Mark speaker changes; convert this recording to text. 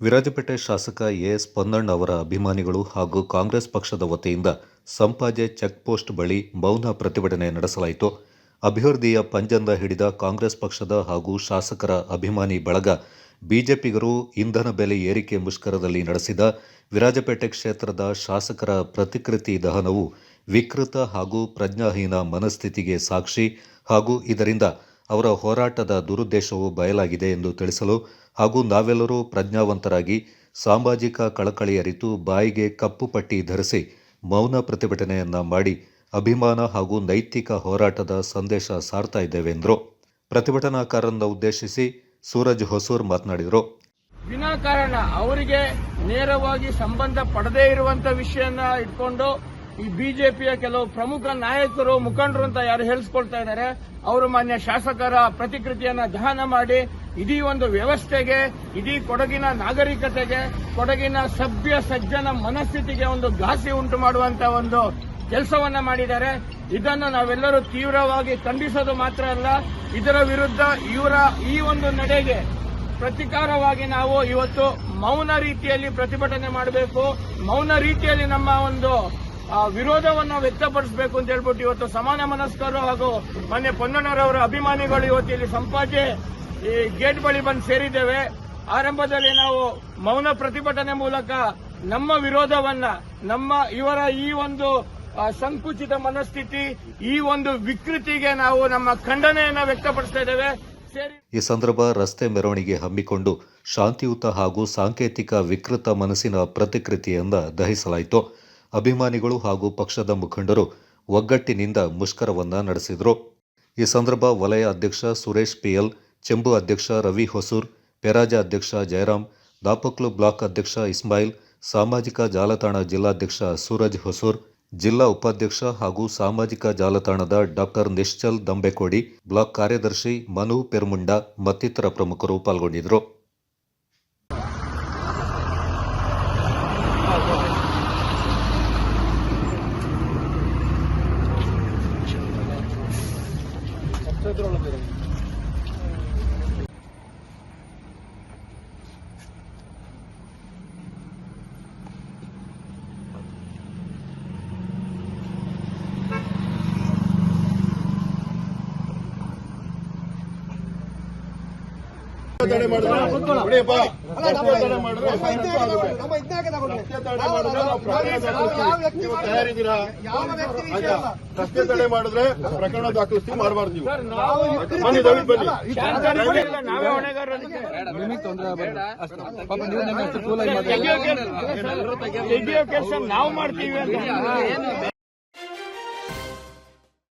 Speaker 1: ವಿರಾಜಪೇಟೆ ಶಾಸಕ ಎಎಸ್ ಪೊನ್ನಣ್ಣ ಅವರ ಅಭಿಮಾನಿಗಳು ಹಾಗೂ ಕಾಂಗ್ರೆಸ್ ಪಕ್ಷದ ವತಿಯಿಂದ ಸಂಪಾಜೆ ಚೆಕ್ಪೋಸ್ಟ್ ಬಳಿ ಮೌನ ಪ್ರತಿಭಟನೆ ನಡೆಸಲಾಯಿತು. ಅಭಿವೃದ್ಧಿಯ ಪಂಜಂದ ಹಿಡಿದ ಕಾಂಗ್ರೆಸ್ ಪಕ್ಷದ ಹಾಗೂ ಶಾಸಕರ ಅಭಿಮಾನಿ ಬಳಗ ಬಿಜೆಪಿಗರು ಇಂಧನ ಬೆಲೆ ಏರಿಕೆ ಮುಷ್ಕರದಲ್ಲಿ ನಡೆಸಿದ ವಿರಾಜಪೇಟೆ ಕ್ಷೇತ್ರದ ಶಾಸಕರ ಪ್ರತಿಕೃತಿ ದಹನವು ವಿಕೃತ ಹಾಗೂ ಪ್ರಜ್ಞಾಹೀನ ಮನಸ್ಥಿತಿಗೆ ಸಾಕ್ಷಿ ಹಾಗೂ ಇದರಿಂದ ಅವರ ಹೋರಾಟದ ದುರುದ್ದೇಶವು ಬಯಲಾಗಿದೆ ಎಂದು ತಿಳಿಸಲು ಹಾಗೂ ನಾವೆಲ್ಲರೂ ಪ್ರಜ್ಞಾವಂತರಾಗಿ ಸಾಮಾಜಿಕ ಕಳಕಳಿ ಅರಿತು ಬಾಯಿಗೆ ಕಪ್ಪು ಪಟ್ಟಿ ಧರಿಸಿ ಮೌನ ಪ್ರತಿಭಟನೆಯನ್ನ ಮಾಡಿ ಅಭಿಮಾನ ಹಾಗೂ ನೈತಿಕ ಹೋರಾಟದ ಸಂದೇಶ ಸಾರ್ತಾ ಇದ್ದೇವೆ ಎಂದರು ಪ್ರತಿಭಟನಾಕಾರರನ್ನು ಉದ್ದೇಶಿಸಿ ಸೂರಜ್ ಹೊಸೂರ್ ಮಾತನಾಡಿದರು.
Speaker 2: ವಿನಾಕಾರಣ ಅವರಿಗೆ ನೇರವಾಗಿ ಸಂಬಂಧ ಪಡದೇ ಇರುವಂತ ವಿಷಯನ ಇಟ್ಕೊಂಡು ಈ ಬಿಜೆಪಿಯ ಕೆಲವು ಪ್ರಮುಖ ನಾಯಕರು, ಮುಖಂಡರು ಅಂತ ಯಾರು ಹೇಳಿಸ್ಕೊಳ್ತಾ ಇದ್ದಾರೆ, ಅವರು ಮಾನ್ಯ ಶಾಸಕರ ಪ್ರತಿಕೃತಿಯನ್ನ ದಹನ ಮಾಡಿ ಇಡೀ ಒಂದು ವ್ಯವಸ್ಥೆಗೆ, ಇಡೀ ಕೊಡಗಿನ ನಾಗರಿಕತೆಗೆ, ಕೊಡಗಿನ ಸಭ್ಯ ಸಜ್ಜನ ಮನಸ್ಥಿತಿಗೆ ಒಂದು ಘಾಸಿ ಉಂಟು ಮಾಡುವಂತ ಒಂದು ಕೆಲಸವನ್ನ ಮಾಡಿದ್ದಾರೆ. ಇದನ್ನು ನಾವೆಲ್ಲರೂ ತೀವ್ರವಾಗಿ ಖಂಡಿಸೋದು ಮಾತ್ರ ಅಲ್ಲ, ಇದರ ವಿರುದ್ಧ ಇವರ ಈ ಒಂದು ನಡೆಗೆ ಪ್ರತಿಕಾರವಾಗಿ ನಾವು ಇವತ್ತು ಮೌನ ರೀತಿಯಲ್ಲಿ ಪ್ರತಿಭಟನೆ ಮಾಡಬೇಕು. ಮೌನ ರೀತಿಯಲ್ಲಿ ನಮ್ಮ ಒಂದು ವಿರೋಧವನ್ನ ವ್ಯಕ್ತಪಡಿಸಬೇಕು ಅಂತ ಹೇಳ್ಬಿಟ್ಟು ಇವತ್ತು ಸಮಾನ ಮನಸ್ಕರು ಹಾಗೂ ಮೊನ್ನೆ ಪೊನ್ನಣ್ಣರವರ ಅಭಿಮಾನಿಗಳು ಇವತ್ತು ಇಲ್ಲಿ ಸಂಪಾಜೆ ಈ ಗೇಟ್ ಬಳಿ ಬಂದು ಸೇರಿದ್ದೇವೆ. ಆರಂಭದಲ್ಲಿ ನಾವು ಮೌನ ಪ್ರತಿಭಟನೆ ಮೂಲಕ ನಮ್ಮ ವಿರೋಧವನ್ನ, ನಮ್ಮ ಇವರ ಈ ಒಂದು ಸಂಕುಚಿತ ಮನಸ್ಥಿತಿ, ಈ ಒಂದು ವಿಕೃತಿಗೆ ನಾವು ನಮ್ಮ ಖಂಡನೆಯನ್ನ ವ್ಯಕ್ತಪಡಿಸ್ತಾ ಇದ್ದೇವೆ.
Speaker 1: ಈ ಸಂದರ್ಭ ರಸ್ತೆ ಮೆರವಣಿಗೆ ಹಮ್ಮಿಕೊಂಡು ಶಾಂತಿಯುತ ಹಾಗೂ ಸಾಂಕೇತಿಕ ವಿಕೃತ ಮನಸ್ಸಿನ ಪ್ರತಿಕೃತಿಯಿಂದ ದಹಿಸಲಾಯಿತು. ಅಭಿಮಾನಿಗಳು ಹಾಗೂ ಪಕ್ಷದ ಮುಖಂಡರು ಒಗ್ಗಟ್ಟಿನಿಂದ ಮುಷ್ಕರವನ್ನು ನಡೆಸಿದರು. ಈ ಸಂದರ್ಭ ವಲಯ ಅಧ್ಯಕ್ಷ ಸುರೇಶ್ ಪಿಎಲ್, ಚೆಂಬು ಅಧ್ಯಕ್ಷ ರವಿ ಹೊಸೂರ್, ಪೆರಾಜ ಅಧ್ಯಕ್ಷ ಜಯರಾಮ್ ದಾಪಕ್ಲು ಬ್ಲಾಕ್ ಅಧ್ಯಕ್ಷ ಇಸ್ಮಾಯಿಲ್, ಸಾಮಾಜಿಕ ಜಾಲತಾಣ ಜಿಲ್ಲಾಧ್ಯಕ್ಷ ಸೂರಜ್ ಹೊಸೂರ್, ಜಿಲ್ಲಾ ಉಪಾಧ್ಯಕ್ಷ ಹಾಗೂ ಸಾಮಾಜಿಕ ಜಾಲತಾಣದ ಡಾಕ್ಟರ್ ನಿಶ್ಚಲ್ ದಂಬೆಕೋಡಿ, ಬ್ಲಾಕ್ ಕಾರ್ಯದರ್ಶಿ ಮನು ಪೆರ್ಮುಂಡ ಮತ್ತಿತರ ಪ್ರಮುಖರು ಪಾಲ್ಗೊಂಡಿದ್ದರು
Speaker 3: ತಡೆ ಮಾಡಿದ್ರೆ ಹೊಡಿಯಪ್ಪ. ತಡೆ ಮಾಡಿದ್ರೆ ಮಾಡಿದ್ರೆ ನಾವು ಪ್ರಕರಣ. ನೀವು ತಯಾರಿದ್ದೀರಾ ಆಯ್ತಾ? ರಸ್ತೆ ತಡೆ ಮಾಡಿದ್ರೆ ಪ್ರಕರಣ ದಾಖಲಿಸ್ತೀವಿ ಮಾಡಬಾರ್ದು ನೀವು. ಬನ್ನಿ ದಯವಿಟ್ಟು ಬನ್ನಿ.
Speaker 2: ತೆಗಿಯೋ ಕೆಲಸ ನಾವು ಮಾಡ್ತೀವಿ ಅಂತ.